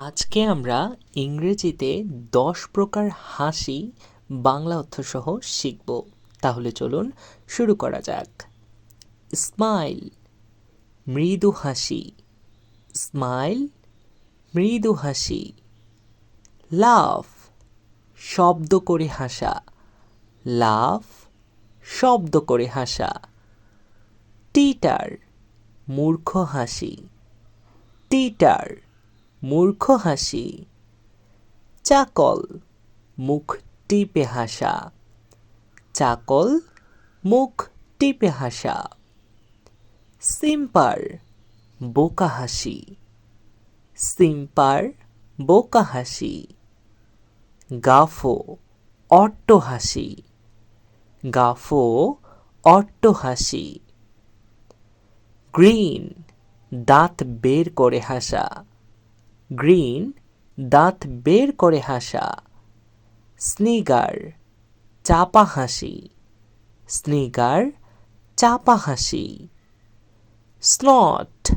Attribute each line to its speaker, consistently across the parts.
Speaker 1: আজকে আমরা ইংরেজিতে দশ প্রকার হাসি বাংলা অর্থসহ শিখব। তাহলে চলুন শুরু করা যাক। স্মাইল, মৃদু হাসি। স্মাইল, মৃদু হাসি। লাভ শব্দ করে হাসা। লাভ শব্দ করে হাসা। টিটার, মূর্খ হাসি। টিটার মূর্খ হাসি। চাকল, মুখ টিপে হাসা। চাকল, মুখ টিপে হাসা। সিম্পার, বোকা হাসি। সিম্পার, বোকা হাসি। গাফো, অট্ট হাসি। গাফো, অট্ট হাসি। গ্রিন, দাঁত বের করে হাসা। গ্রিন, দাঁত বের করে হাসা। স্নিগার, চাপা হাসি। স্নিগার, চাপা হাসি। স্নট,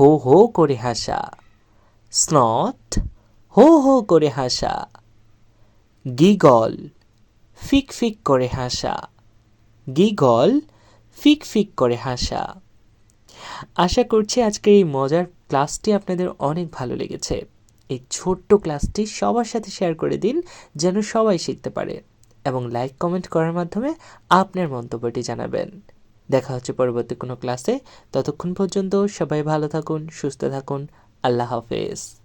Speaker 1: হো হো করে হাসা। স্নট, হো হো করে হাসা। গিগল, ফিক ফিক করে হাসা। গিগল, ফিক ফিক করে হাসা। আশা করছি আজকের এই মজার ক্লাসটি আপনাদের অনেক ভালো লেগেছে। এই ছোট্ট ক্লাসটি সবার সাথে শেয়ার করে দিন, যেন সবাই শিখতে পারে এবং লাইক, কমেন্ট করার মাধ্যমে আপনার মন্তব্যটি জানাবেন। দেখা হচ্ছে পরবর্তী কোনো ক্লাসে। ততক্ষণ পর্যন্ত সবাই ভালো থাকুন, সুস্থ থাকুন। আল্লাহ হাফেজ।